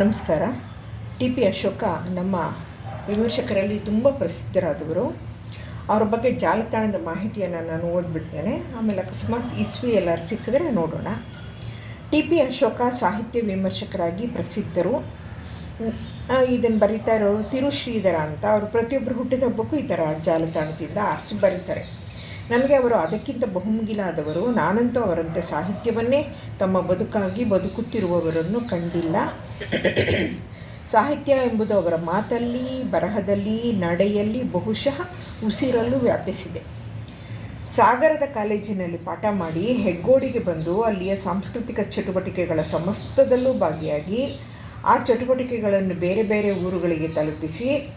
ನಮಸ್ಕಾರ. T P Ashoka ನಮ್ಮ ವಿಮರ್ಶಕರಲ್ಲಿ ತುಂಬ ಪ್ರಸಿದ್ಧರಾದವರು. ಅವರ ಬಗ್ಗೆ ಜಾಲತಾಣದ ಮಾಹಿತಿಯನ್ನು ನಾನು ಓದ್ಬಿಡ್ತೇನೆ. ಆಮೇಲೆ ಅಕಸ್ಮಾತ್ ಇಸ್ವಿ ಎಲ್ಲರೂ ಸಿಕ್ಕಿದ್ರೆ ನೋಡೋಣ. ಟಿ ಪಿ ಅಶೋಕ ಸಾಹಿತ್ಯ ವಿಮರ್ಶಕರಾಗಿ ಪ್ರಸಿದ್ಧರು. ಇದನ್ನು ಬರೀತಾ ಇರೋರು ತಿರುಶ್ರೀಧರ ಅಂತ. ಅವರು ಪ್ರತಿಯೊಬ್ಬರು ಹುಟ್ಟಿದ ಹಬ್ಬಕ್ಕೂ ಈ ಥರ ಜಾಲತಾಣದಿಂದ ಆರಿಸಿ ಬರೀತಾರೆ. ನನಗೆ ಅವರು ಅದಕ್ಕಿಂತ ಬಹುಮುಗಿಲಾದವರು. ನಾನಂತೂ ಅವರಂತೆ ಸಾಹಿತ್ಯವನ್ನೇ ತಮ್ಮ ಬದುಕಾಗಿ ಬದುಕುತ್ತಿರುವವರನ್ನು ಕಂಡಿಲ್ಲ. ಸಾಹಿತ್ಯ ಎಂಬುದು ಅವರ ಮಾತಲ್ಲಿ, ಬರಹದಲ್ಲಿ, ನಡೆಯಲ್ಲಿ ಬಹುಶಃ ಉಸಿರಲ್ಲೂ ವ್ಯಾಪಿಸಿದೆ. ಸಾಗರದ ಕಾಲೇಜಿನಲ್ಲಿ ಪಾಠ ಮಾಡಿ ಹೆಗ್ಗೋಡಿಗೆ ಬಂದು ಅಲ್ಲಿಯ ಸಾಂಸ್ಕೃತಿಕ ಚಟುವಟಿಕೆಗಳ ಸಮಸ್ತದಲ್ಲೂ ಭಾಗಿಯಾಗಿ, ಆ ಚಟುವಟಿಕೆಗಳನ್ನು ಬೇರೆ ಬೇರೆ ಊರುಗಳಿಗೆ ತಲುಪಿಸಿ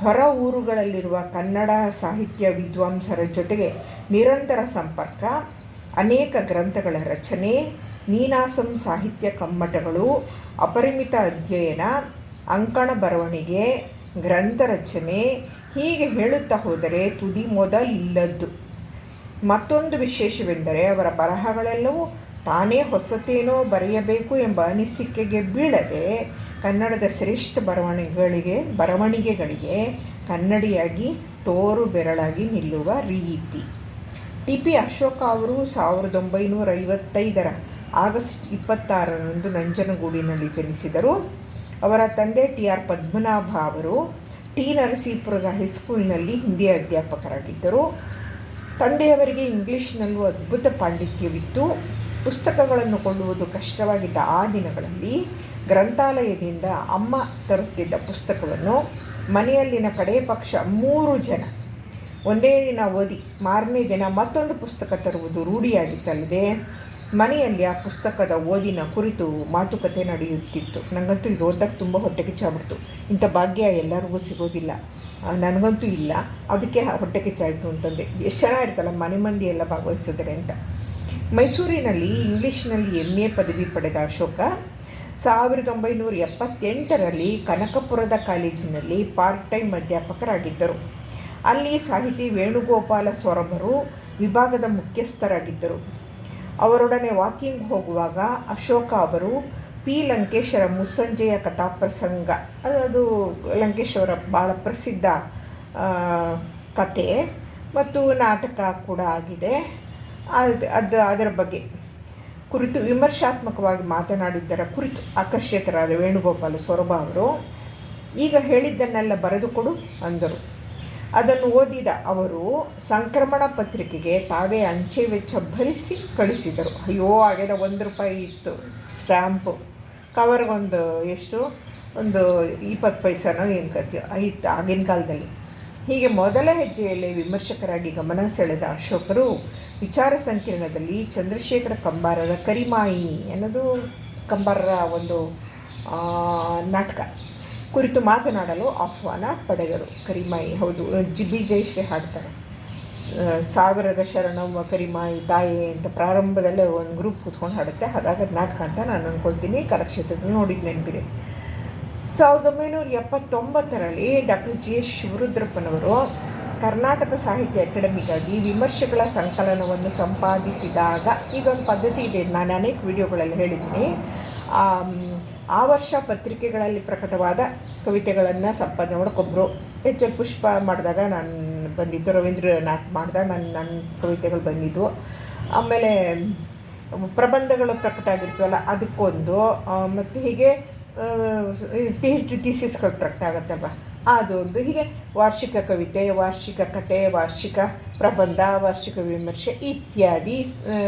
ಹೊರ ಊರುಗಳಲ್ಲಿರುವ ಕನ್ನಡ ಸಾಹಿತ್ಯ ವಿದ್ವಾಂಸರ ಜೊತೆಗೆ ನಿರಂತರ ಸಂಪರ್ಕ, ಅನೇಕ ಗ್ರಂಥಗಳ ರಚನೆ, ನೀನಾಸಂ ಸಾಹಿತ್ಯ ಕಮ್ಮಟಗಳು, ಅಪರಿಮಿತ ಅಧ್ಯಯನ, ಅಂಕಣ ಬರವಣಿಗೆ, ಗ್ರಂಥ ರಚನೆ ಹೀಗೆ ಹೇಳುತ್ತಾ ಹೋದರೆ ತುದಿ ಮೊದಲಿಲ್ಲದ್ದು. ಮತ್ತೊಂದು ವಿಶೇಷವೆಂದರೆ ಅವರ ಬರಹಗಳೆಲ್ಲವೂ ತಾನೇ ಹೊಸತೇನೋ ಬರೆಯಬೇಕು ಎಂಬ ಅನಿಸಿಕೆಗೆ ಬೀಳದೆ ಕನ್ನಡದ ಶ್ರೇಷ್ಠ ಬರವಣಿಗೆಗಳಿಗೆ ಬರವಣಿಗೆಗಳಿಗೆ ಕನ್ನಡಿಯಾಗಿ ತೋರು ಬೆರಳಾಗಿ ನಿಲ್ಲುವ ರೀತಿ. ಟಿ. ಪಿ. ಅಶೋಕ ಅವರು ಸಾವಿರದ ಒಂಬೈನೂರ ಐವತ್ತೈದರ ಆಗಸ್ಟ್ ಇಪ್ಪತ್ತಾರರಂದು ನಂಜನಗೂಡಿನಲ್ಲಿ ಜನಿಸಿದರು. ಅವರ ತಂದೆ ಟಿ. ಆರ್. ಪದ್ಮನಾಭ ಅವರು ಟಿ. ನರಸೀಪುರದ ಹೈಸ್ಕೂಲ್ನಲ್ಲಿ ಹಿಂದಿ ಅಧ್ಯಾಪಕರಾಗಿದ್ದರು. ತಂದೆಯವರಿಗೆ ಇಂಗ್ಲೀಷ್ನಲ್ಲೂ ಅದ್ಭುತ ಪಾಂಡಿತ್ಯವಿತ್ತು. ಪುಸ್ತಕಗಳನ್ನು ಕೊಳ್ಳುವುದು ಕಷ್ಟವಾಗಿದ್ದ ಆ ದಿನಗಳಲ್ಲಿ ಗ್ರಂಥಾಲಯದಿಂದ ಅಮ್ಮ ತರುತ್ತಿದ್ದ ಪುಸ್ತಕವನ್ನು ಮನೆಯಲ್ಲಿನ ಕಡೇ ಪಕ್ಷ ಮೂರು ಜನ ಒಂದೇ ದಿನ ಓದಿ ಮಾರನೇ ದಿನ ಮತ್ತೊಂದು ಪುಸ್ತಕ ತರುವುದು ರೂಢಿಯಾಗಿತ್ತಲ್ಲದೆ ಮನೆಯಲ್ಲಿ ಆ ಪುಸ್ತಕದ ಓದಿನ ಕುರಿತು ಮಾತುಕತೆ ನಡೆಯುತ್ತಿತ್ತು. ನನಗಂತೂ ಇದು ಓದಕ್ಕೆ ತುಂಬ ಹೊಟ್ಟೆ ಕಿಚ್ಚಾಗ್ಬಿಡ್ತು ಇಂಥ ಭಾಗ್ಯ ಎಲ್ಲರಿಗೂ ಸಿಗೋದಿಲ್ಲ. ನನಗಂತೂ ಇಲ್ಲ. ಅದಕ್ಕೆ ಹೊಟ್ಟೆ ಕಿಚ್ಚಾಯಿತು ಅಂತಂದೆ. ಎಷ್ಟು ಚೆನ್ನಾಗಿರ್ತಲ್ಲ ಮನೆ ಮಂದಿ ಎಲ್ಲ ಭಾಗವಹಿಸಿದ್ರೆ ಅಂತ. ಮೈಸೂರಿನಲ್ಲಿ ಇಂಗ್ಲೀಷ್ನಲ್ಲಿ ಎಂ ಎ ಪದವಿ ಪಡೆದ ಅಶೋಕ ಸಾವಿರದ ಒಂಬೈನೂರ ಎಪ್ಪತ್ತೆಂಟರಲ್ಲಿ ಕನಕಪುರದ ಕಾಲೇಜಿನಲ್ಲಿ ಪಾರ್ಟ್ ಟೈಮ್ ಅಧ್ಯಾಪಕರಾಗಿದ್ದರು. ಅಲ್ಲಿ ಸಾಹಿತಿ ವೇಣುಗೋಪಾಲ ಸೊರಬರು ವಿಭಾಗದ ಮುಖ್ಯಸ್ಥರಾಗಿದ್ದರು. ಅವರೊಡನೆ ವಾಕಿಂಗ್ ಹೋಗುವಾಗ ಅಶೋಕ ಅವರು ಪಿ. ಲಂಕೇಶರ ಮುಸ್ಸಂಜೆಯ ಕಥಾಪ್ರಸಂಗ, ಅದು ಲಂಕೇಶವರ ಭಾಳ ಪ್ರಸಿದ್ಧ ಕತೆ ಮತ್ತು ನಾಟಕ ಕೂಡ ಆಗಿದೆ. ಅದು ಅದು, ಅದರ ಬಗ್ಗೆ. ಕುರಿತು ವಿಮರ್ಶಾತ್ಮಕವಾಗಿ ಮಾತನಾಡಿದ್ದರ ಕುರಿತು ಆಕರ್ಷಿತರಾದ ವೇಣುಗೋಪಾಲ ಸೊರಬ ಅವರು, ಈಗ ಹೇಳಿದ್ದನ್ನೆಲ್ಲ ಬರೆದುಕೊಡು ಅಂದರು. ಅದನ್ನು ಓದಿದ ಅವರು, ಸಂಕ್ರಮಣ ಪತ್ರಿಕೆಗೆ ತಾವೇ ಅಂಚೆ ವೆಚ್ಚ ಭರಿಸಿ ಕಳಿಸಿದರು. ಅಯ್ಯೋ ಆಗಿದೆ ಒಂದು ರೂಪಾಯಿ ಇತ್ತು, ಸ್ಟ್ಯಾಂಪು. ಕವರ್ಗೊಂದು ಎಷ್ಟು? ಒಂದು ಇಪ್ಪತ್ತು ಪೈಸಾನೋ ಏನು ಕತ್ತೀಯೋ ಇತ್ತು ಆಗಿನ ಕಾಲದಲ್ಲಿ. ಹೀಗೆ ಮೊದಲ ಹೆಜ್ಜೆಯಲ್ಲಿ ವಿಮರ್ಶಕರಾಗಿ ಗಮನ ಸೆಳೆದ ಅಶೋಕರು ವಿಚಾರ ಸಂಕಿರಣದಲ್ಲಿ ಚಂದ್ರಶೇಖರ ಕಂಬಾರರ ಕರಿಮಾಯಿ ಅನ್ನೋದು ಕಂಬಾರರ ಒಂದು ನಾಟಕ. ಕುರಿತು ಮಾತನಾಡಲು ಆಹ್ವಾನ ಪಡೆದರು. ಕರಿಮಾಯಿ, ಹೌದು ಜಿ ಬಿ ಜಯಶ್ರೀ ಹಾಡ್ತಾರೆ. ಸಾವಿರದ ಶರಣವ ಕರಿಮಾಯಿ, ತಾಯಿ ಅಂತ ಪ್ರಾರಂಭದಲ್ಲೇ ಒಂದು ಗ್ರೂಪ್ ಕೂತ್ಕೊಂಡು ಹಾಡುತ್ತೆ. ಹಾಗಾಗಿ ನಾಟಕ ಅಂತ ನಾನು ಅಂದ್ಕೊಳ್ತೀನಿ ಕಲಾಕ್ಷೇತ್ರದಲ್ಲಿ ನೋಡಿದ ನೆನಪಿದೆ. ಸಾವಿರದ ಒಂಬೈನೂರ ಎಪ್ಪತ್ತೊಂಬತ್ತರಲ್ಲಿ ಡಾಕ್ಟರ್ ಜಿ ಎಸ್ ಶಿವರುದ್ರಪ್ಪನವರು ಕರ್ನಾಟಕ ಸಾಹಿತ್ಯ ಅಕಾಡೆಮಿಗಾಗಿ ವಿಮರ್ಶೆಗಳ ಸಂಕಲನವನ್ನು ಸಂಪಾದಿಸಿದಾಗ ಈಗ ಒಂದು ಪದ್ಧತಿ ಇದೆ. ನಾನು ಅನೇಕ ವಿಡಿಯೋಗಳಲ್ಲಿ ಹೇಳಿದ್ದೀನಿ. ಆ ವರ್ಷ ಪತ್ರಿಕೆಗಳಲ್ಲಿ ಪ್ರಕಟವಾದ ಕವಿತೆಗಳನ್ನು ಸಂಪಾದನೆ ಮಾಡೋಕ್ಕೊಬ್ಬರು ಎಚ್ ಎಲ್ ಪುಷ್ಪ ಮಾಡಿದಾಗ ನಾನು ಬಂದಿದ್ದು, ರವೀಂದ್ರನಾಥ್ ಮಾಡಿದಾಗ ನನ್ನ ನನ್ನ ಕವಿತೆಗಳು ಬಂದಿದ್ದವು ಆಮೇಲೆ ಪ್ರಬಂಧಗಳು ಪ್ರಕಟ ಆಗಿರ್ತವಲ್ಲ ಅದಕ್ಕೊಂದು. ಮತ್ತು ಹೀಗೆ ಪಿ ಎಚ್ ಡಿ ಥೀಸಿಸ್ಗಳು ಪ್ರಕಟ ಆಗುತ್ತಲ್ವ? ಅದೊಂದು ಹೀಗೆ ವಾರ್ಷಿಕ ಕವಿತೆ, ವಾರ್ಷಿಕ ಕತೆ, ವಾರ್ಷಿಕ ಪ್ರಬಂಧ, ವಾರ್ಷಿಕ ವಿಮರ್ಶೆ ಇತ್ಯಾದಿ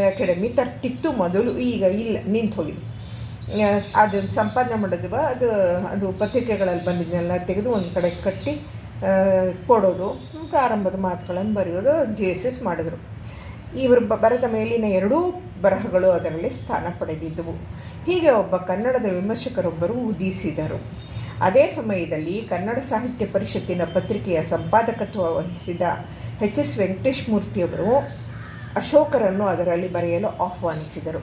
ಅಕಾಡೆಮಿ ತರ್ತಿತ್ತು ಮೊದಲು, ಈಗ ಇಲ್ಲ, ನಿಂತು ಹೋಗಿದೆ. ಅದನ್ನು ಸಂಪಾದನೆ ಮಾಡೋದು ಅದು ಅದು ಪತ್ರಿಕೆಗಳಲ್ಲಿ ಬಂದಿದ್ದನ್ನೆಲ್ಲ ತೆಗೆದು ಒಂದು ಕಡೆ ಕಟ್ಟಿ ಕೊಡೋದು, ಪ್ರಾರಂಭದ ಮಾತುಗಳನ್ನು ಬರೆಯೋದು, ಜಿ ಎಸ್ ಎಸ್ ಮಾಡಿದರು. ಇವರು ಬರೆದ ಮೇಲಿನ ಎರಡೂ ಬರಹಗಳು ಅದರಲ್ಲಿ ಸ್ಥಾನ ಪಡೆದಿದ್ದವು. ಹೀಗೆ ಒಬ್ಬ ಕನ್ನಡದ ವಿಮರ್ಶಕರೊಬ್ಬರು ಉದಿಸಿದರು. ಅದೇ ಸಮಯದಲ್ಲಿ ಕನ್ನಡ ಸಾಹಿತ್ಯ ಪರಿಷತ್ತಿನ ಪತ್ರಿಕೆಯ ಸಂಪಾದಕತ್ವ ವಹಿಸಿದ ಎಚ್ ಎಸ್ ವೆಂಕಟೇಶ್ ಮೂರ್ತಿಯವರು ಅಶೋಕರನ್ನು ಅದರಲ್ಲಿ ಬರೆಯಲು ಆಹ್ವಾನಿಸಿದರು.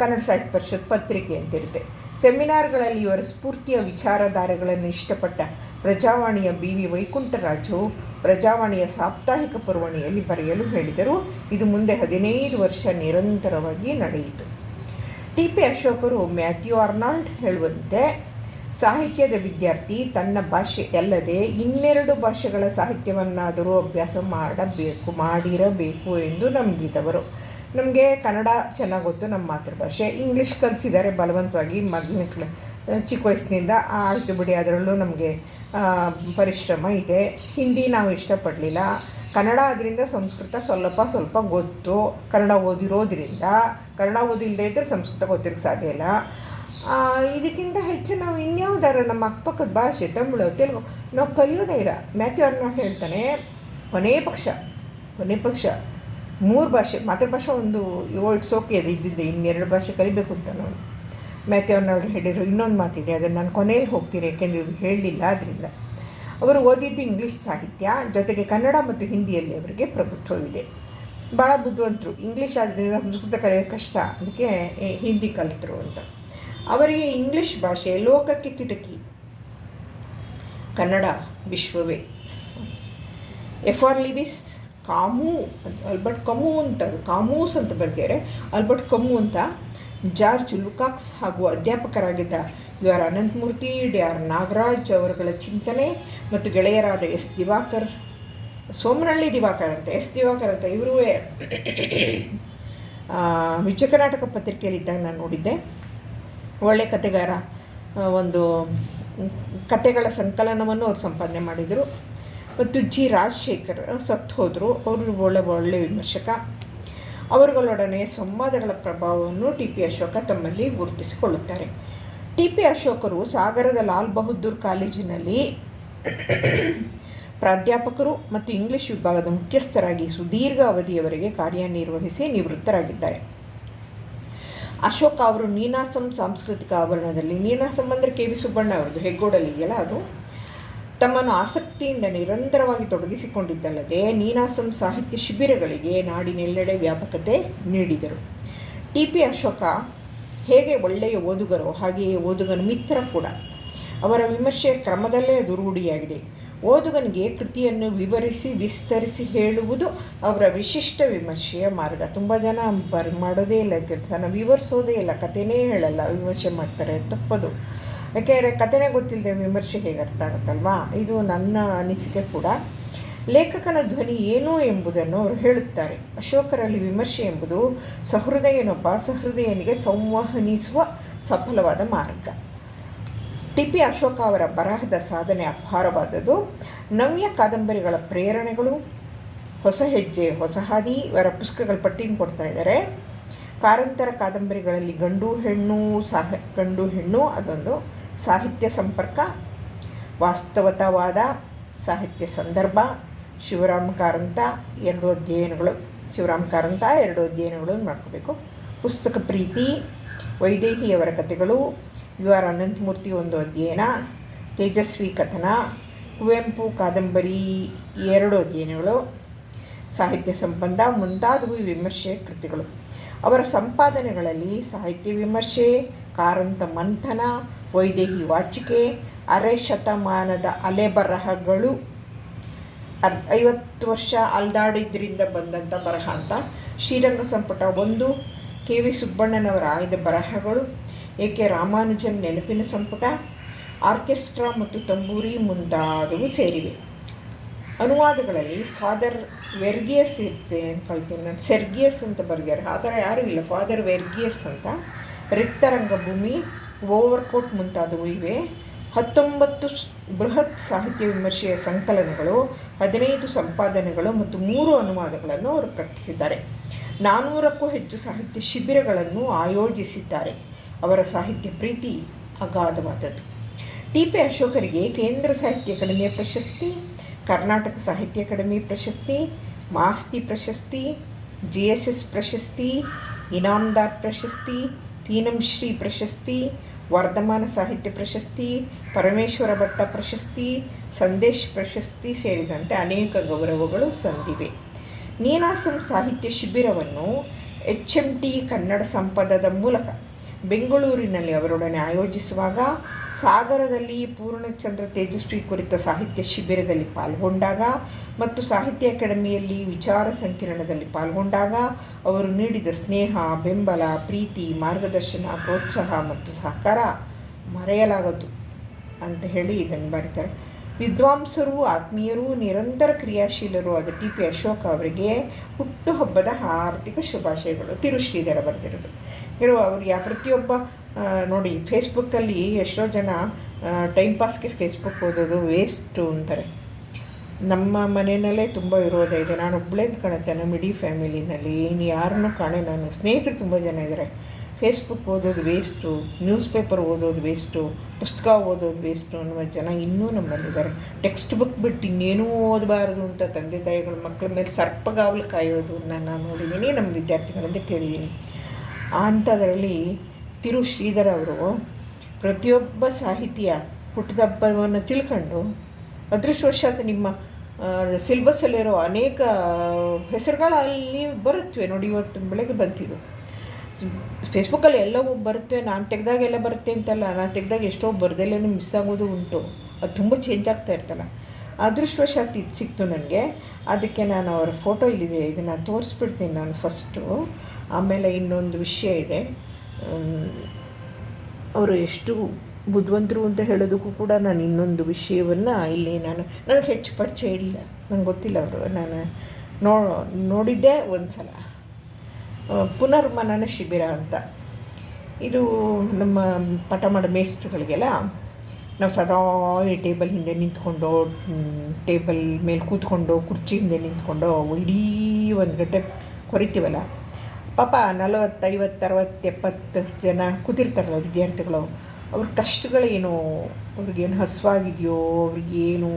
ಕನ್ನಡ ಸಾಹಿತ್ಯ ಪರಿಷತ್ ಪತ್ರಿಕೆ ಅಂತಿರುತ್ತೆ. ಸೆಮಿನಾರ್ಗಳಲ್ಲಿ ಇವರ ಸ್ಫೂರ್ತಿಯ ವಿಚಾರಧಾರೆಗಳನ್ನು ಇಷ್ಟಪಟ್ಟ ಪ್ರಜಾವಾಣಿಯ ಬಿ ವಿ ವೈಕುಂಠರಾಜು ಪ್ರಜಾವಾಣಿಯ ಸಾಪ್ತಾಹಿಕ ಪುರವಣಿಯಲ್ಲಿ ಬರೆಯಲು ಹೇಳಿದರು. ಇದು ಮುಂದೆ ಹದಿನೈದು ವರ್ಷ ನಿರಂತರವಾಗಿ ನಡೆಯಿತು. ಟಿ ಪಿ ಅಶೋಕರು ಮ್ಯಾಥ್ಯೂ ಅರ್ನಾಲ್ಡ್ ಹೇಳುವಂತೆ ಸಾಹಿತ್ಯದ ವಿದ್ಯಾರ್ಥಿ, ತನ್ನ ಭಾಷೆ ಅಲ್ಲದೆ ಇನ್ನೆರಡು ಭಾಷೆಗಳ ಸಾಹಿತ್ಯವನ್ನಾದರೂ ಅಭ್ಯಾಸ ಮಾಡಬೇಕು, ಮಾಡಿರಬೇಕು ಎಂದು ನಂಬಿದವರು. ನಮಗೆ ಕನ್ನಡ ಚೆನ್ನಾಗಿ ಗೊತ್ತು, ನಮ್ಮ ಮಾತೃಭಾಷೆ. ಇಂಗ್ಲೀಷ್ ಕಲಿಸಿದ್ದಾರೆ ಬಲವಂತವಾಗಿ ಮಗ್ನ ಚಿಕ್ಕ ವಯಸ್ಸಿನಿಂದ ಆಯಿತು ಬಿಡಿ, ಅದರಲ್ಲೂ ನಮಗೆ ಪರಿಶ್ರಮ ಇದೆ. ಹಿಂದಿ ನಾವು ಇಷ್ಟಪಡಲಿಲ್ಲ. ಕನ್ನಡ ಅದರಿಂದ ಸಂಸ್ಕೃತ ಸ್ವಲ್ಪ ಸ್ವಲ್ಪ ಗೊತ್ತು. ಕನ್ನಡ ಓದಿರೋದ್ರಿಂದ, ಕನ್ನಡ ಓದಿಲ್ಲದೆ ಇದ್ದರೆ ಸಂಸ್ಕೃತ ಗೊತ್ತಿರೋಕ್ಕೆ ಸಾಧ್ಯ ಇಲ್ಲ. ಇದಕ್ಕಿಂತ ಹೆಚ್ಚು ನಾವು ಇನ್ಯಾವುದಾರ ನಮ್ಮ ಅಕ್ಕಪಕ್ಕದ ಭಾಷೆ, ತಮಿಳು, ತೆಲುಗು, ನಾವು ಕಲಿಯೋದೇ ಇಲ್ಲ. ಮ್ಯಾಥ್ಯೂ ಅರ್ನ ಹೇಳ್ತಾನೆ, ಕೊನೆ ಪಕ್ಷ ಕೊನೆ ಪಕ್ಷ, ಮೂರು ಭಾಷೆ, ಮಾತೃಭಾಷೆ ಒಂದು ಇಟ್ಸ್ ಸೋಕೆ ಅದು ಇದ್ದಿದ್ದೆ, ಇನ್ನೆರಡು ಭಾಷೆ ಕಲಿಬೇಕು ಅಂತ ನಾನು. ಮ್ಯಾಥ್ಯೂ ಅರ್ನಾಲ್ಡ್ ಹೇಳಿರೋ ಇನ್ನೊಂದು ಮಾತಿದೆ, ಅದನ್ನು ನಾನು ಕೊನೆಯಲ್ಲಿ ಹೋಗ್ತೀನಿ, ಯಾಕೆಂದರೆ ಇವರು ಹೇಳಲಿಲ್ಲ ಆದ್ದರಿಂದ ಅವರು ಓದಿದ್ದು ಇಂಗ್ಲೀಷ್ ಸಾಹಿತ್ಯ, ಜೊತೆಗೆ ಕನ್ನಡ ಮತ್ತು ಹಿಂದಿಯಲ್ಲಿ ಅವರಿಗೆ ಪ್ರಭುತ್ವವಿದೆ. ಭಾಳ ಬುದ್ಧಿವಂತರು. ಇಂಗ್ಲೀಷ್ ಆದ್ದರಿಂದ ಸಂಸ್ಕೃತ ಕಲಿಯೋದು ಕಷ್ಟ. ಅದಕ್ಕೆ ಹಿಂದಿ ಕಲಿತರು ಅಂತ. ಅವರಿಗೆ ಇಂಗ್ಲಿಷ್ ಭಾಷೆ ಲೋಕಕ್ಕೆ ಕಿಟಕಿ. ಕನ್ನಡ ವಿಶ್ವವೇ. F R Leavis, Camus, Albert Camus ಅಂತ, ಕಾಮೂಸ್ ಅಂತ ಬರ್ತಾರೆ ಅಲ್ಬರ್ಟ್ ಕಮು ಅಂತ ಜಾರ್ಜ್ ಲುಕಾಕ್ಸ್ ಹಾಗೂ ಅಧ್ಯಾಪಕರಾಗಿದ್ದ U R Ananthamurthy, D R Nagaraj ಅವರುಗಳ ಚಿಂತನೆ ಮತ್ತು ಗೆಳೆಯರಾದ ಎಸ್ ದಿವಾಕರ್, ಸೋಮನಹಳ್ಳಿ ದಿವಾಕರ್ ಅಂತ, ಎಸ್ ದಿವಾಕರ್ ಅಂತ ಇವರು ವಿಜಯ ಕರ್ನಾಟಕ ಪತ್ರಿಕೆಯಲ್ಲಿದ್ದಾಗ ನಾನು ನೋಡಿದ್ದೆ. ಒಳ್ಳೆ ಕತೆಗಾರ ಒಂದು ಕತೆಗಳ ಸಂಕಲನವನ್ನು ಅವರು ಸಂಪಾದನೆ ಮಾಡಿದರು. ಮತ್ತು ಜಿ ರಾಜಶೇಖರ್ ಸತ್ತು ಹೋದರು. ಅವರು ಒಳ್ಳೆ ಒಳ್ಳೆ ವಿಮರ್ಶಕ. ಅವರುಗಳೊಡನೆ ಸಂವಾದಗಳ ಪ್ರಭಾವವನ್ನು ಟಿ ಪಿ ಅಶೋಕ ತಮ್ಮಲ್ಲಿ ಗುರುತಿಸಿಕೊಳ್ಳುತ್ತಾರೆ. ಟಿ ಪಿ ಅಶೋಕರು ಸಾಗರದ ಲಾಲ್ ಬಹದ್ದೂರ್ ಕಾಲೇಜಿನಲ್ಲಿ ಪ್ರಾಧ್ಯಾಪಕರು ಮತ್ತು ಇಂಗ್ಲಿಷ್ ವಿಭಾಗದ ಮುಖ್ಯಸ್ಥರಾಗಿ ಸುದೀರ್ಘ ಅವಧಿಯವರೆಗೆ ಕಾರ್ಯನಿರ್ವಹಿಸಿ ನಿವೃತ್ತರಾಗಿದ್ದಾರೆ. ಅಶೋಕ ಅವರು ನೀನಾಸಂ ಸಾಂಸ್ಕೃತಿಕ ಆವರಣದಲ್ಲಿ, ನೀನಾಸಂ ಅಂದರೆ ಕೆ ವಿ ಸುಬ್ಬಣ್ಣ ಅವರದು ಹೆಗ್ಗೋಡಲ್ಲಿ ಇದೆಯಲ್ಲ ಅದು? ತಮ್ಮನ್ನು ಆಸಕ್ತಿಯಿಂದ ನಿರಂತರವಾಗಿ ತೊಡಗಿಸಿಕೊಂಡಿದ್ದಲ್ಲದೆ, ನೀನಾಸಂ ಸಾಹಿತ್ಯ ಶಿಬಿರಗಳಿಗೆ ನಾಡಿನೆಲ್ಲೆಡೆ ವ್ಯಾಪಕತೆ ನೀಡಿದರು. ಟಿ ಪಿ ಅಶೋಕ ಹೇಗೆ ಒಳ್ಳೆಯ ಓದುಗರು ಹಾಗೆಯೇ ಓದುಗನ ಮಿತ್ರ ಕೂಡ. ಅವರ ವಿಮರ್ಶೆಯ ಕ್ರಮದಲ್ಲೇ ಅದು ರೂಢಿಯಾಗಿದೆ. ಓದುಗನಿಗೆ ಕೃತಿಯನ್ನು ವಿವರಿಸಿ, ವಿಸ್ತರಿಸಿ ಹೇಳುವುದು ಅವರ ವಿಶಿಷ್ಟ ವಿಮರ್ಶೆಯ ಮಾರ್ಗ. ತುಂಬ ಜನ ಬರ್, ಮಾಡೋದೇ ಇಲ್ಲ ಕೆಲಸನ ವಿವರಿಸೋದೇ ಇಲ್ಲ, ಕಥೆನೇ ಹೇಳಲ್ಲ, ವಿಮರ್ಶೆ ಮಾಡ್ತಾರೆ. ತಪ್ಪದು. ಯಾಕೆಂದರೆ ಕಥೆನೇ ಗೊತ್ತಿಲ್ಲದೆ ವಿಮರ್ಶೆ ಹೇಗೆ ಅರ್ಥ ಆಗುತ್ತಲ್ವಾ? ಇದು ನನ್ನ ಅನಿಸಿಕೆ ಕೂಡ. ಲೇಖಕನ ಧ್ವನಿ ಏನು ಎಂಬುದನ್ನು ಅವರು ಹೇಳುತ್ತಾರೆ. ಅಶೋಕರಲ್ಲಿ ವಿಮರ್ಶೆ ಎಂಬುದು ಸಹೃದಯನೊಬ್ಬ ಸಹೃದಯನಿಗೆ ಸಂವಹನಿಸುವ ಸಫಲವಾದ ಮಾರ್ಗ. ಟಿ ಪಿ ಅಶೋಕ ಅವರ ಬರಹದ ಸಾಧನೆ ಅಪಾರವಾದದ್ದು. ನವ್ಯ ಕಾದಂಬರಿಗಳ ಪ್ರೇರಣೆಗಳು, ಹೊಸ ಹೆಜ್ಜೆ, ಹೊಸ ಹಾದಿ ಇವರ ಪುಸ್ತಕಗಳ ಪಟ್ಟಿನ ಕೊಡ್ತಾ ಇದ್ದಾರೆ. ಕಾರಂತರ ಕಾದಂಬರಿಗಳಲ್ಲಿ ಗಂಡು ಹೆಣ್ಣು, ಸಾಹ, ಗಂಡು ಹೆಣ್ಣು ಅದೊಂದು ಸಾಹಿತ್ಯ ಸಂಪರ್ಕ, ವಾಸ್ತವತಾವಾದ, ಸಾಹಿತ್ಯ ಸಂದರ್ಭ, ಶಿವರಾಮ ಕಾರಂತ ಎರಡು ಅಧ್ಯಯನಗಳು, ಶಿವರಾಮ ಕಾರಂತ ಎರಡು ಅಧ್ಯಯನಗಳನ್ನು ಮಾಡ್ಕೋಬೇಕು. ಪುಸ್ತಕ ಪ್ರೀತಿ, ವೈದೇಹಿಯವರ ಕಥೆಗಳು ಯು ಆರ್ ಅನಂತಮೂರ್ತಿ ಒಂದು ಅಧ್ಯಯನ, ತೇಜಸ್ವಿ ಕಥನ, ಕುವೆಂಪು, ಕಾದಂಬರಿ ಎರಡು ಅಧ್ಯಯನಗಳು, ಸಾಹಿತ್ಯ ಸಂಬಂಧ ಮುಂತಾದವು ವಿಮರ್ಶೆ ಕೃತಿಗಳು. ಅವರ ಸಂಪಾದನೆಗಳಲ್ಲಿ ಸಾಹಿತ್ಯ ವಿಮರ್ಶೆ, ಕಾರಂತ ಮಂಥನ, ವೈದೇಹಿ ವಾಚಿಕೆ, ಅರೆ ಶತಮಾನದ ಅಲೆಬರಹಗಳು ಅರ್ ಐವತ್ತು ವರ್ಷ ಅಲ್ದಾಡಿದ್ರಿಂದ ಬಂದಂಥ ಬರಹ ಅಂತ. ಶ್ರೀರಂಗ ಸಂಪುಟ ಒಂದು, ಕೆ ವಿ ಸುಬ್ಬಣ್ಣನವರ ಆಯ್ದ ಬರಹಗಳು ಎ ಕೆ ರಾಮಾನುಜನ್ ನೆನಪಿನ ಸಂಪುಟ, ಆರ್ಕೆಸ್ಟ್ರಾ ಮತ್ತು ತಂಬೂರಿ ಮುಂತಾದವು ಸೇರಿವೆ. ಅನುವಾದಗಳಲ್ಲಿ ಫಾದರ್ ವೆರ್ಗಿಯಸ್ ಇರ್ತೆ ಅಂತ ಕಳ್ತೀನಿ ನಾನು. ಸೆರ್ಗಿಯಸ್ ಅಂತ ಬರೆದಿದ್ದಾರೆ. ಆ ಥರ ಯಾರೂ ಇಲ್ಲ. ಫಾದರ್ ವೆರ್ಗಿಯಸ್ ಅಂತ ರಿಕ್ತರಂಗಭೂಮಿ, ಓವರ್ಕೋಟ್ ಮುಂತಾದವು ಇವೆ. ಹತ್ತೊಂಬತ್ತು ಬೃಹತ್ ಸಾಹಿತ್ಯ ವಿಮರ್ಶೆಯ ಸಂಕಲನಗಳು, ಹದಿನೈದು ಸಂಪಾದನೆಗಳು ಮತ್ತು ಮೂರು ಅನುವಾದಗಳನ್ನು ಅವರು ಪ್ರಕಟಿಸಿದ್ದಾರೆ. ನಾನ್ನೂರಕ್ಕೂ ಹೆಚ್ಚು ಸಾಹಿತ್ಯ ಶಿಬಿರಗಳನ್ನು ಆಯೋಜಿಸಿದ್ದಾರೆ. ಅವರ ಸಾಹಿತ್ಯ ಪ್ರೀತಿ ಅಗಾಧವಾದದ್ದು. ಟಿ ಪಿ ಅಶೋಕರಿಗೆ ಕೇಂದ್ರ ಸಾಹಿತ್ಯ ಅಕಾಡೆಮಿಯ ಪ್ರಶಸ್ತಿ, ಕರ್ನಾಟಕ ಸಾಹಿತ್ಯ ಅಕಾಡೆಮಿ ಪ್ರಶಸ್ತಿ, ಮಾಸ್ತಿ ಪ್ರಶಸ್ತಿ, ಜಿ ಎಸ್ ಎಸ್ ಪ್ರಶಸ್ತಿ, ಇನಾಮ್ದಾರ್ ಪ್ರಶಸ್ತಿ ತೀನಂಶ್ರೀ ಪ್ರಶಸ್ತಿ, ವರ್ಧಮಾನ ಸಾಹಿತ್ಯ ಪ್ರಶಸ್ತಿ, ಪರಮೇಶ್ವರ ಭಟ್ಟ ಪ್ರಶಸ್ತಿ, ಸಂದೇಶ್ ಪ್ರಶಸ್ತಿ ಸೇರಿದಂತೆ ಅನೇಕ ಗೌರವಗಳು ಸಂದಿವೆ. ನೀನಾಸಂ ಸಾಹಿತ್ಯ ಶಿಬಿರವನ್ನು ಎಚ್ ಎಂ ಟಿ ಕನ್ನಡ ಸಂಪದದ ಮೂಲಕ ಬೆಂಗಳೂರಿನಲ್ಲಿ ಅವರೊಡನೆ ಆಯೋಜಿಸುವಾಗ ಸಾಗರದಲ್ಲಿ ಪೂರ್ಣಚಂದ್ರ ತೇಜಸ್ವಿ ಕುರಿತ ಸಾಹಿತ್ಯ ಶಿಬಿರದಲ್ಲಿ ಪಾಲ್ಗೊಂಡಾಗ ಮತ್ತು ಸಾಹಿತ್ಯ ಅಕಾಡೆಮಿಯಲ್ಲಿ ವಿಚಾರ ಸಂಕಿರಣದಲ್ಲಿ ಪಾಲ್ಗೊಂಡಾಗ ಅವರು ನೀಡಿದ ಸ್ನೇಹ, ಬೆಂಬಲ, ಪ್ರೀತಿ, ಮಾರ್ಗದರ್ಶನ, ಪ್ರೋತ್ಸಾಹ ಮತ್ತು ಸಹಕಾರ ಮರೆಯಲಾಗದು ಅಂತ ಹೇಳಿ ಇದನ್ನು ಬರೀತಾರೆ ವಿದ್ವಾಂಸರು, ಆತ್ಮೀಯರು, ನಿರಂತರ ಕ್ರಿಯಾಶೀಲರು ಆದ ಟಿ ಪಿ ಅಶೋಕ್ ಅವರಿಗೆ ಹುಟ್ಟುಹಬ್ಬದ ಆರ್ಥಿಕ ಶುಭಾಶಯಗಳು. ತಿರುಶ್ರೀಧರ ಬರೆದಿರೋದು. ಇರೋ ಅವ್ರಿಗೆ ಪ್ರತಿಯೊಬ್ಬ ನೋಡಿ ಫೇಸ್ಬುಕ್ಕಲ್ಲಿ ಎಷ್ಟೋ ಜನ ಟೈಮ್ ಪಾಸ್ಗೆ ಫೇಸ್ಬುಕ್ ಓದೋದು ವೇಸ್ಟು ಅಂತಾರೆ. ನಮ್ಮ ಮನೆಯಲ್ಲೇ ತುಂಬ ವಿರೋಧ ಇದೆ. ನಾನು ಒಬ್ಬಳೇ ಕಾಣುತ್ತೆ, ನಮ್ಮ ಇಡೀ ಫ್ಯಾಮಿಲಿನಲ್ಲಿ. ಇನ್ನು ಯಾರನ್ನೂ ಕಾಣೆ ನಾನು. ಸ್ನೇಹಿತರು ತುಂಬ ಜನ ಇದ್ದಾರೆ. ಫೇಸ್ಬುಕ್ ಓದೋದು ವೇಸ್ಟು ನ್ಯೂಸ್ ಪೇಪರ್ ಓದೋದು ವೇಸ್ಟು ಪುಸ್ತಕ ಓದೋದು ವೇಸ್ಟು ಅನ್ನುವ ಜನ ಇನ್ನೂ ನಮ್ಮಲ್ಲಿದ್ದಾರೆ. ಟೆಕ್ಸ್ಟ್ ಬುಕ್ ಬಿಟ್ಟು ಇನ್ನೇನೂ ಓದಬಾರ್ದು ಅಂತ ತಂದೆ ತಾಯಿಗಳು ಮಕ್ಕಳ ಮೇಲೆ ಸರ್ಪಗಾವಲು ಕಾಯೋದನ್ನ ನಾನು ನೋಡಿದ್ದೀನಿ. ನಮ್ಮ ವಿದ್ಯಾರ್ಥಿಗಳಿಂದ ಕೇಳಿದ್ದೀನಿ. ಅಂಥದ್ರಲ್ಲಿ ತಿರು ಶ್ರೀಧರ್ ಅವರು ಪ್ರತಿಯೊಬ್ಬ ಸಾಹಿತಿಯ ಹುಟ್ಟಿದಬ್ಬವನ್ನು ತಿಳ್ಕೊಂಡು ಅದೃಷ್ಟವಶಾತ್ ನಿಮ್ಮ ಸಿಲ್ಬಸ್ಸಲ್ಲಿರೋ ಅನೇಕ ಹೆಸರುಗಳು ಅಲ್ಲಿ ಬರುತ್ತವೆ. ನೋಡಿ, ಇವತ್ತು ಬೆಳಗ್ಗೆ ಬಂತಿದ್ದು ಫೇಸ್ಬುಕ್ಕಲ್ಲಿ ಎಲ್ಲವೂ ಬರುತ್ತೆ. ನಾನು ತೆಗೆದಾಗೆಲ್ಲ ಬರುತ್ತೆ ಅಂತಲ್ಲ. ನಾನು ತೆಗೆದಾಗ ಎಷ್ಟೋ ಬರ್ದಲ್ಲೇ ಮಿಸ್ ಆಗೋದು ಉಂಟು. ಅದು ತುಂಬ ಚೇಂಜ್ ಆಗ್ತಾ ಇರ್ತಲ್ಲ. ಅದೃಷ್ಟವಶಾತ್ ಇದು ಸಿಕ್ತು ನನಗೆ. ಅದಕ್ಕೆ ನಾನು ಅವರ ಫೋಟೋ ಇಲ್ಲಿದೆ. ಇದನ್ನು ತೋರಿಸ್ಬಿಡ್ತೀನಿ ನಾನು ಫಸ್ಟು ಆಮೇಲೆ ಇನ್ನೊಂದು ವಿಷಯ ಇದೆ. ಅವರು ಎಷ್ಟು ಬುದ್ಧಿವಂತರು ಅಂತ ಹೇಳೋದಕ್ಕೂ ಕೂಡ ನಾನು ಇನ್ನೊಂದು ವಿಷಯವನ್ನು ಇಲ್ಲಿ ನಾನು, ನನಗೆ ಹೆಚ್ಚು ಪರಿಚಯ ಇಲ್ಲ. ನಂಗೆ ಗೊತ್ತಿಲ್ಲ ಅವರು. ನಾನು ನೋ, ನೋಡಿದ್ದೆ ಒಂದು ಸಲ ಪುನರ್ಮನನ ಶಿಬಿರ ಅಂತ. ಇದು ನಮ್ಮ ಪಾಠ ಮಾಡೋ ಮೇಸ್ಟ್ರುಗಳಿಗೆಲ್ಲ ನಾವು ಸದಾ ಈ ಟೇಬಲ್ ಹಿಂದೆ ನಿಂತ್ಕೊಂಡು ಟೇಬಲ್ ಮೇಲೆ ಕೂತ್ಕೊಂಡು ಕುರ್ಚಿ ಹಿಂದೆ ನಿಂತ್ಕೊಂಡು, ಇಡೀ ಒಂದು ಗಂಟೆ ಕೊರಿತೀವಲ್ಲ. ಪಾಪ ನಲವತ್ತು, ಐವತ್ತು, ಅರವತ್ತು, ಎಪ್ಪತ್ತು ಜನ ಕೂತಿರ್ತಾರಲ್ಲ ವಿದ್ಯಾರ್ಥಿಗಳು, ಅವ್ರ ಕಷ್ಟಗಳೇನು ಅವ್ರಿಗೇನು ಹಸುವಾಗಿದೆಯೋ? ಅವ್ರಿಗೇನು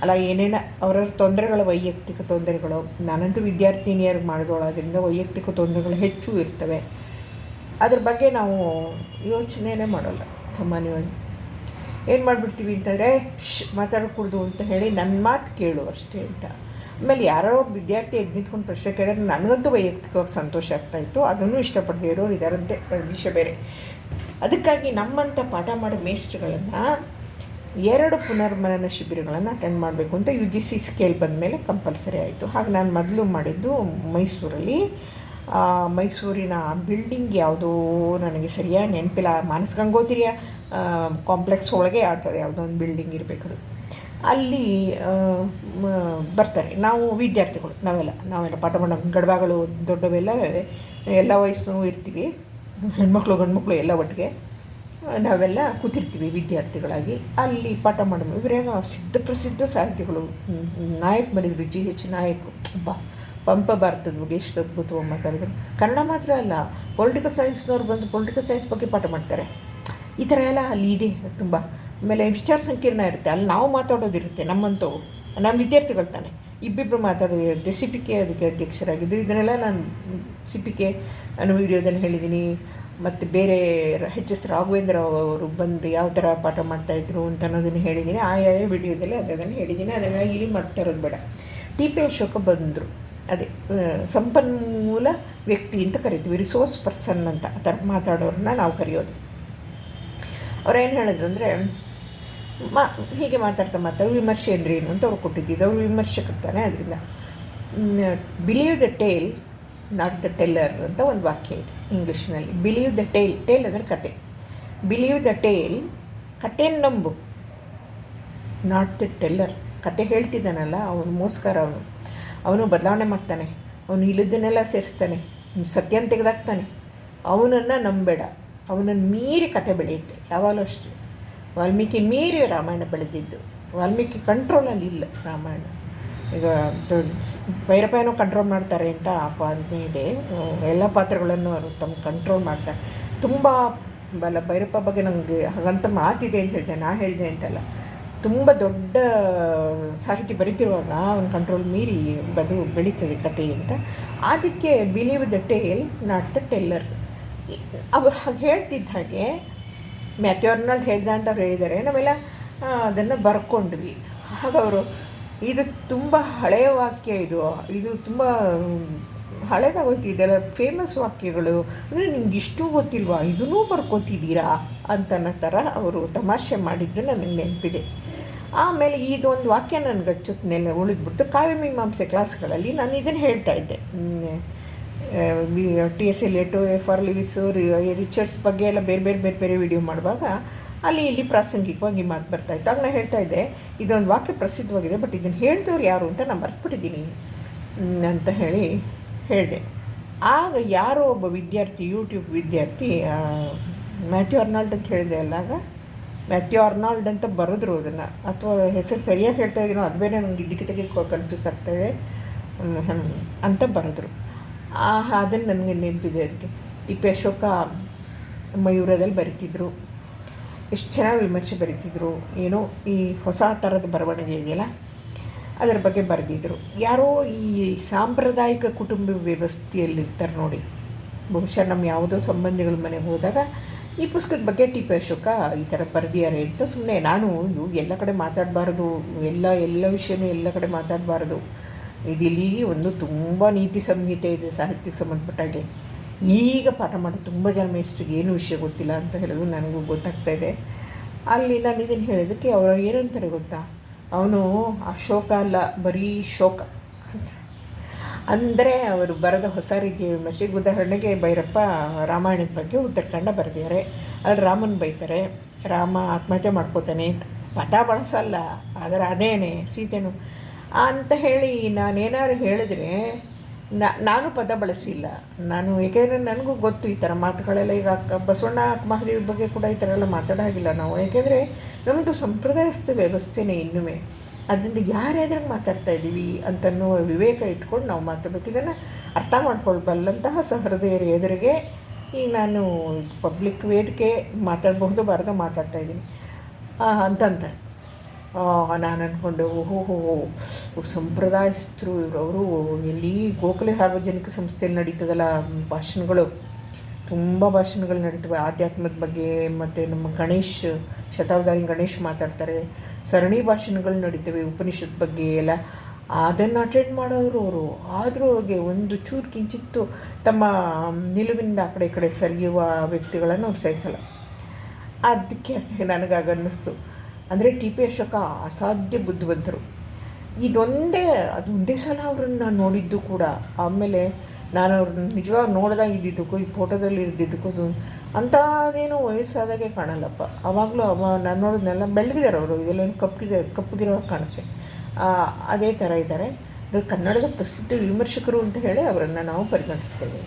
ಅಲ್ಲ, ಏನೇನು ಅವರವ್ರ ತೊಂದರೆಗಳು ವೈಯಕ್ತಿಕ ತೊಂದರೆಗಳು? ನಾನಂತೂ ವಿದ್ಯಾರ್ಥಿನಿಯರಿಗೆ ಮಾಡಿದೊಳೋದ್ರಿಂದ ವೈಯಕ್ತಿಕ ತೊಂದರೆಗಳು ಹೆಚ್ಚು ಇರ್ತವೆ. ಅದ್ರ ಬಗ್ಗೆ ನಾವು ಯೋಚನೆನೇ ಮಾಡೋಲ್ಲ ಸಾಮಾನ್ಯವಾಗಿ ಏನು ಮಾಡಿಬಿಡ್ತೀವಿ ಅಂತಂದರೆ ಶ್ ಮಾತಾಡಕೂಡ್ದು ಅಂತ ಹೇಳಿ ನನ್ನ ಮಾತು ಕೇಳು ಅಷ್ಟೇ ಅಂತ. ಆಮೇಲೆ ಯಾರೋ ವಿದ್ಯಾರ್ಥಿ ಎದ್ದು ನಿಂತ್ಕೊಂಡು ಪ್ರಶ್ನೆ ಕೇಳಿದ್ರೆ ನನಗಂತೂ ವೈಯಕ್ತಿಕವಾಗಿ ಸಂತೋಷ ಆಗ್ತಾಯಿತ್ತು ಅದನ್ನು ಇಷ್ಟಪಡದೇ ಇರೋರು ಇದಾರಂತೆ ವಿಷಯ ಬೇರೆ. ಅದಕ್ಕಾಗಿ ನಮ್ಮಂಥ ಪಾಠ ಮಾಡೋ ಮೇಸ್ಟ್ಗಳನ್ನು ಎರಡು ಪುನರ್ಮನನ ಶಿಬಿರಗಳನ್ನು ಅಟೆಂಡ್ ಮಾಡಬೇಕು ಅಂತ ಯು ಜಿ ಸಿ ಸ್ಕೇಲ್ ಬಂದ ಮೇಲೆ ಕಂಪಲ್ಸರಿ ಆಯಿತು. ಹಾಗೆ ನಾನು ಮೊದಲು ಮಾಡಿದ್ದು ಮೈಸೂರಲ್ಲಿ. ಮೈಸೂರಿನ ಬಿಲ್ಡಿಂಗ್ ಯಾವುದೋ ನನಗೆ ಸರಿಯಾಗಿ ನೆನಪಿಲ್ಲ. ಮಾನಸ ಗಂಗೋತ್ರಿಯ ಕಾಂಪ್ಲೆಕ್ಸ್ ಒಳಗೆ ಆಗ್ತದೆ ಯಾವುದೋ ಒಂದು ಬಿಲ್ಡಿಂಗ್ ಇರಬೇಕದು ಅಲ್ಲಿ ಬರ್ತಾರೆ. ನಾವು ವಿದ್ಯಾರ್ಥಿಗಳು, ನಾವೆಲ್ಲ ನಾವೆಲ್ಲ ಪಾಠ ಮಾಡೋ ಗಡ್ಬಾಗಳು ದೊಡ್ಡವೆಲ್ಲ, ಎಲ್ಲ ವಯಸ್ಸು ಇರ್ತೀವಿ. ಹೆಣ್ಮಕ್ಳು, ಗಂಡ್ಮಕ್ಳು ಎಲ್ಲ ಒಟ್ಟಿಗೆ, ನಾವೆಲ್ಲ ಕೂತಿರ್ತೀವಿ ವಿದ್ಯಾರ್ಥಿಗಳಾಗಿ. ಅಲ್ಲಿ ಪಾಠ ಮಾಡೋ ಇವರೇನೋ ಸಿದ್ಧ ಪ್ರಸಿದ್ಧ ಸಾಹಿತಿಗಳು. ನಾಯಕ್ ಬರೆದ್ರು ಜಿ ಹೆಚ್ ನಾಯಕ್. ಒಬ್ಬ ಪಂಪ ಭಾರತದ ಬಗ್ಗೆ ಎಷ್ಟು ಅದ್ಭುತವಾಗಿ ಮಾತಾಡಿದ್ರು. ಕನ್ನಡ ಮಾತ್ರ ಅಲ್ಲ, ಪೊಲಿಟಿಕಲ್ ಸೈನ್ಸ್ನವ್ರು ಬಂದು ಪೊಲಿಟಿಕಲ್ ಸೈನ್ಸ್ ಬಗ್ಗೆ ಪಾಠ ಮಾಡ್ತಾರೆ. ಈ ಥರ ಎಲ್ಲ ಅಲ್ಲಿ ಇದೆ, ತುಂಬ. ಆಮೇಲೆ ವಿಚಾರ ಸಂಕೀರ್ಣ ಇರುತ್ತೆ. ಅಲ್ಲಿ ನಾವು ಮಾತಾಡೋದಿರುತ್ತೆ ನಮ್ಮಂಥವು ನಮ್ಮ ವಿದ್ಯಾರ್ಥಿಗಳು ತಾನೆ. ಇಬ್ಬಿಬ್ಬರು ಮಾತಾಡೋದಿರುತ್ತೆ ಸಿ ಪಿ ಕೆ ಅದಕ್ಕೆ ಅಧ್ಯಕ್ಷರಾಗಿದ್ದು ಇದನ್ನೆಲ್ಲ ನಾನು ಸಿ ಪಿ ವಿಡಿಯೋದಲ್ಲಿ ಹೇಳಿದ್ದೀನಿ ಮತ್ತು ಬೇರೆ ಎಚ್ ಎಸ್ ರಾಘವೇಂದ್ರ ಅವರು ಬಂದು ಯಾವ ಥರ ಪಾಠ ಮಾಡ್ತಾಯಿದ್ರು ಅಂತ ಅನ್ನೋದನ್ನು ಹೇಳಿದ್ದೀನಿ ಆಯಾ ವಿಡಿಯೋದಲ್ಲಿ ಅದನ್ನು ಹೇಳಿದ್ದೀನಿ ಅದನ್ನು ಇಲ್ಲಿ ತರೋದು ಬೇಡ. ಟಿ ಪಿ ಅಶೋಕ ಬಂದರು. ಅದೇ ಸಂಪನ್ಮೂಲ ವ್ಯಕ್ತಿ ಅಂತ ಕರಿತೀವಿ. ರಿಸೋರ್ಸ್ ಪರ್ಸನ್ ಅಂತ ಆ ಥರ ಮಾತಾಡೋರನ್ನ ನಾವು ಕರೆಯೋದು. ಏನು ಹೇಳಿದ್ರು ಅಂದರೆ ಮಾ, ಹೀಗೆ ಮಾತಾಡ್ತಾ ಮಾತಾಡಿ ವಿಮರ್ಶೆ ಅಂದರೆ ಏನು ಅಂತ ಅವ್ರು ಕೊಟ್ಟಿದ್ದಿದ್ದು ಅವ್ರು ವಿಮರ್ಶಕರು ತಾನೆ ಅದರಿಂದ believe the tale not the teller ಅಂತ ಒಂದು ವಾಕ್ಯ ಇದೆ ಇಂಗ್ಲೀಷ್ನಲ್ಲಿ. ಬಿಲೀವ್ ದ ಟೇಲ್ ಟೇಲ್ ಅಂದರೆ ಕತೆ. ಬಿಲೀವ್ ದ ಟೇಲ್ ಕತೆ ನಂಬು. ನಾಟ್ ದ ಟೆಲ್ಲರ್ ಕತೆ ಹೇಳ್ತಿದ್ದಾನಲ್ಲ, ಅವನು ಮೋಸ್ಕರ ಅವನು. ಅವನು ಬದಲಾವಣೆ ಮಾಡ್ತಾನೆ. ಅವನು ಇಲ್ಲದನ್ನೆಲ್ಲ ಸೇರಿಸ್ತಾನೆ. ಸತ್ಯನ ತೆಗೆದಾಕ್ತಾನೆ. ಅವನನ್ನು ನಂಬೇಡ. ಅವನನ್ನು ಮೀರಿ ಕತೆ ಬೆಳೆಯುತ್ತೆ. ಯಾವಾಗಲೂ ಅಷ್ಟೇ. ವಾಲ್ಮೀಕಿ ಮೀರಿ ರಾಮಾಯಣ ಬೆಳೆದಿದ್ದು. ವಾಲ್ಮೀಕಿ ಕಂಟ್ರೋಲಲ್ಲಿ ಇಲ್ಲ ರಾಮಾಯಣ. ಈಗ ಭೈರಪ್ಪನೂ ಕಂಟ್ರೋಲ್ ಮಾಡ್ತಾರೆ ಅಂತ ಆ ಇದೆ. ಎಲ್ಲ ಪಾತ್ರಗಳನ್ನು ಅವರು ತಮ್ಮ ಕಂಟ್ರೋಲ್ ಮಾಡ್ತಾರೆ ತುಂಬ ಬಲ ಭೈರಪ್ಪ ಬಗ್ಗೆ ನನಗೆ ಹಾಗಂತ ಮಾತಿದೆ ಅಂತ ಹೇಳಿದೆ, ನಾ ಹೇಳಿದೆ ಅಂತಲ್ಲ. ತುಂಬ ದೊಡ್ಡ ಸಾಹಿತಿ ಬರಿತಿರುವಾಗ ಅವನ ಕಂಟ್ರೋಲ್ ಮೀರಿ ಬದು ಬೆಳೀತದೆ ಕತೆ ಅಂತ. ಅದಕ್ಕೆ believe the tale not the teller ಅವ್ರು ಹಾಗೆ ಹೇಳ್ತಿದ್ದ ಹಾಗೆ ಮ್ಯಾಥ್ಯೂ ಅರ್ನಾಲ್ಡ್ ಹೇಳ್ದ ಅಂತ ಅವ್ರು ಹೇಳಿದ್ದಾರೆ. ನಾವೆಲ್ಲ ಅದನ್ನು ಬರ್ಕೊಂಡ್ವಿ. ಹಾಗವರು ಇದು ತುಂಬ ಹಳೆಯ ವಾಕ್ಯ ಇದು. ಇದು ತುಂಬ, ಹಳೆದ ಇದೆಲ್ಲ ಫೇಮಸ್ ವಾಕ್ಯಗಳು. ಅಂದರೆ ನಿಮ್ಗೆ ಇಷ್ಟು ಗೊತ್ತಿಲ್ವಾ? ಇದನ್ನೂ ಬರ್ಕೋತಿದ್ದೀರಾ? ಅಂತನ್ನೋ ಥರ ಅವರು ತಮಾಷೆ ಮಾಡಿದ್ದು ನನಗೆ ನೆನಪಿದೆ. ಆಮೇಲೆ ಇದೊಂದು ವಾಕ್ಯ ನನಗೆ ಅಚ್ಚೊತ್ತಿನೆಲ್ಲ ಉಳಿದ್ಬಿಟ್ಟು ಕಾವ್ಯಮೀಮಾಂಸೆ ಕ್ಲಾಸ್ಗಳಲ್ಲಿ ನಾನು ಇದನ್ನು ಹೇಳ್ತಾ ಇದ್ದೆ. T S L F R Leavis Richards ಬಗ್ಗೆ ಎಲ್ಲ ಬೇರೆ ಬೇರೆ ಬೇರೆ ಬೇರೆ ವಿಡಿಯೋ ಮಾಡುವಾಗ ಅಲ್ಲಿ ಇಲ್ಲಿ ಪ್ರಾಸಂಗಿಕವಾಗಿ ಮಾತು ಬರ್ತಾಯಿತ್ತು ಆಗ ನಾನು ಹೇಳ್ತಾ ಇದ್ದೆ, ಇದೊಂದು ವಾಕ್ಯ ಪ್ರಸಿದ್ಧವಾಗಿದೆ ಬಟ್ ಇದನ್ನು ಹೇಳಿದವ್ರು ಯಾರು ಅಂತ ನಾನು ಮರ್ತ್ಬಿಟ್ಟಿದ್ದೀನಿ ಅಂತ ಹೇಳಿ ಹೇಳಿದೆ. ಆಗ ಯಾರೋ ಒಬ್ಬ ವಿದ್ಯಾರ್ಥಿ ಯೂಟ್ಯೂಬ್ ವಿದ್ಯಾರ್ಥಿ ಮ್ಯಾಥ್ಯೂ ಅರ್ನಾಲ್ಡ್ ಅಂತ ಹೇಳಿದೆ ಅಲ್ಲಾಗ ಮ್ಯಾಥ್ಯೂ ಅರ್ನಾಲ್ಡ್ ಅಂತ ಬರೆದ್ರು ಅದನ್ನು. ಅಥವಾ ಹೆಸರು ಸರಿಯಾಗಿ ಹೇಳ್ತಾ ಇದ್ದೀನೋ ಅದು ಬೇರೆ ನನಗೆ ಇದಕ್ಕೆ ಕನ್ಫ್ಯೂಸ್ ಆಗ್ತಾಯಿದೆ ಅಂತ ಬರೆದ್ರು. ಅದನ್ನು ನನಗೆ ನೆನಪಿದೆ ಅದಕ್ಕೆ. ಟಿಪ್ಪೆ ಅಶೋಕ ಮಯೂರದಲ್ಲಿ ಬರಿತಿದ್ರು. ಎಷ್ಟು ಚೆನ್ನಾಗಿ ವಿಮರ್ಶೆ ಬರಿತಿದ್ರು. ಏನೋ ಈ ಹೊಸ ಥರದ ಬರವಣಿಗೆ ಇದೆಯಲ್ಲ, ಅದರ ಬಗ್ಗೆ ಬರೆದಿದ್ರು. ಯಾರೋ ಈ ಸಾಂಪ್ರದಾಯಿಕ ಕುಟುಂಬ ವ್ಯವಸ್ಥೆಯಲ್ಲಿರ್ತಾರೆ ನೋಡಿ. ಬಹುಶಃ ನಮ್ಮ ಯಾವುದೋ ಸಂಬಂಧಿಗಳ ಮನೆಗೆ ಹೋದಾಗ ಈ ಪುಸ್ತಕದ ಬಗ್ಗೆ ಟಿಪ್ಪು ಅಶೋಕ ಈ ಥರ ಬರೆದಿದ್ದಾರೆ ಅಂತ ಸುಮ್ಮನೆ ನಾನು ಎಲ್ಲ ಕಡೆ ಮಾತಾಡಬಾರ್ದು, ಎಲ್ಲ ಎಲ್ಲ ವಿಷಯನೂ ಎಲ್ಲ ಕಡೆ ಮಾತಾಡಬಾರ್ದು. ಇದಿಲ್ಲಿ ಒಂದು ತುಂಬ ನೀತಿ ಸಂಹಿತೆ ಇದೆ, ಸಾಹಿತ್ಯಕ್ಕೆ ಸಂಬಂಧಪಟ್ಟಾಗೆ ಈಗ ಪಾಠ ಮಾಡಿ ತುಂಬ ಜನ ಮೇಸ್ಟ್ರಿಗೆ ಏನು ವಿಷಯ ಗೊತ್ತಿಲ್ಲ ಅಂತ ಹೇಳೋದು ನನಗೂ ಗೊತ್ತಾಗ್ತಾ ಇದೆ. ಅಲ್ಲಿ ನಾನು ಇದನ್ನು ಹೇಳೋದಕ್ಕೆ ಅವರು ಏನಂತಾರೆ ಗೊತ್ತಾ? ಅವನು ಅಶೋಕ ಅಲ್ಲ, ಬರೀ ಶೋಕ. ಅಂದರೆ ಅವರು ಬರೆದ ಹೊಸ ರೀತಿಯ ವಿಮರ್ಶೆ ಉದಾಹರಣೆಗೆ ಭೈರಪ್ಪ ರಾಮಾಯಣದ ಬಗ್ಗೆ ಉತ್ತರಾಖಂಡ ಬರೆದಿದ್ದಾರೆ. ಅಲ್ಲಿ ರಾಮನ ಬೈತಾರೆ, ರಾಮ ಆತ್ಮಹತ್ಯೆ ಮಾಡ್ಕೋತಾನೆ ಪದ ಬಳಸಲ್ಲ ಆದರೆ ಅದೇನೆ, ಸೀತೆನು. ಅಂತ ಹೇಳಿ ನಾನೇನಾದ್ರು ಹೇಳಿದ್ರೆ ನಾನು ಪದ ಬಳಸಿಲ್ಲ. ನಾನು ಏಕೆಂದರೆ ನನಗೂ ಗೊತ್ತು ಈ ಥರ ಮಾತುಗಳೆಲ್ಲ ಈಗ ಅಕ್ಕ ಬಸವಣ್ಣ ಮಹಾದೇವಿ ಬಗ್ಗೆ ಕೂಡ ಈ ಥರ ಎಲ್ಲ ಮಾತಾಡೋ ಹಾಗಿಲ್ಲ ನಾವು. ಏಕೆಂದರೆ ನಮ್ಮದು ಸಂಪ್ರದಾಯಸ್ಥ ವ್ಯವಸ್ಥೆನೇ ಇನ್ನೂ ಅದರಿಂದ ಯಾರ್ಯಾದ್ರಾಗ ಮಾತಾಡ್ತಾ ಇದ್ದೀವಿ ಅಂತನ್ನುವ ವಿವೇಕ ಇಟ್ಕೊಂಡು ನಾವು ಮಾತಾಡಬೇಕು. ಇದನ್ನು ಅರ್ಥ ಮಾಡ್ಕೊಳ್ಬಲ್ಲಂತಹ ಸಹೃದಯರ ಎದುರಿಗೆ ಈಗ ನಾನು ಪಬ್ಲಿಕ್ ವೇದಿಕೆ ಮಾತಾಡಬಹುದು, ಬರೆದ ಮಾತಾಡ್ತಾ ಇದ್ದೀನಿ. ಅಂತಂತಾರೆ ನಾನು ಅಂದ್ಕೊಂಡೆ ಓಹೋ, ಹೋ ಸಂಪ್ರದಾಯಸ್ಥರು, ಇವರು ಎಲ್ಲಿ ಗೋಖಲೆ ಸಾರ್ವಜನಿಕ ಸಂಸ್ಥೆಯಲ್ಲಿ ನಡೀತದಲ್ಲ, ಭಾಷಣಗಳು. ತುಂಬ ಭಾಷಣಗಳು ನಡೀತವೆ. ಆಧ್ಯಾತ್ಮದ ಬಗ್ಗೆ ಮತ್ತು ನಮ್ಮ ಗಣೇಶ್ ಶತಾವಧಾರಿ ಗಣೇಶ್ ಮಾತಾಡ್ತಾರೆ. ಸರಣಿ ಭಾಷಣಗಳು ನಡೀತವೆ ಉಪನಿಷತ್ ಬಗ್ಗೆ ಎಲ್ಲ. ಅದನ್ನು ಅಟೆಂಡ್ ಮಾಡೋರು ಅವರು. ಆದರೂ ಅವ್ರಿಗೆ ಒಂದು ಚೂರು ಕಿಂಚಿತ್ತು ತಮ್ಮ ನಿಲುವಿನಿಂದ ಆ ಕಡೆ ಈ ಕಡೆ ಸರಿಯುವ ವ್ಯಕ್ತಿಗಳನ್ನು ಅವ್ರು ಸಹಿಸಲ್ಲ ಅದಕ್ಕೆ ನನಗಾಗ ಅನ್ನಿಸ್ತು. ಅಂದರೆ ಟಿ ಪಿ ಅಶೋಕ ಅಸಾಧ್ಯ ಬುದ್ಧಿವಂತರು. ಇದೊಂದೇ, ಅದು ಒಂದೇ ಸಲ ಅವ್ರನ್ನ ನೋಡಿದ್ದು ಕೂಡ. ಆಮೇಲೆ ನಾನು ಅವ್ರನ್ನ ನಿಜವಾಗ ನೋಡ್ದಾಗ ಇದ್ದಿದ್ದಕ್ಕೂ, ಈ ಫೋಟೋದಲ್ಲಿ ಇದ್ದಿದ್ದಕ್ಕೂ ಅಂಥದ್ದೇನು ವಯಸ್ಸಾದಾಗೆ ಕಾಣಲ್ಲಪ್ಪ. ಆವಾಗಲೂ ಅವ ನಾನು ನೋಡೋದನ್ನೆಲ್ಲ ಬೆಳಗಿದ್ದಾರೆ ಅವರು. ಇದೆಲ್ಲ ಕಪ್ಪಿದೆ ಕಪ್ಪಗಿರೋ ಕಾಣುತ್ತೆ. ಅದೇ ಥರ ಇದ್ದಾರೆ. ಇದು ಕನ್ನಡದ ಪ್ರಸಿದ್ಧ ವಿಮರ್ಶಕರು ಅಂತ ಹೇಳಿ ಅವರನ್ನು ನಾವು ಪರಿಗಣಿಸ್ತೇವೆ.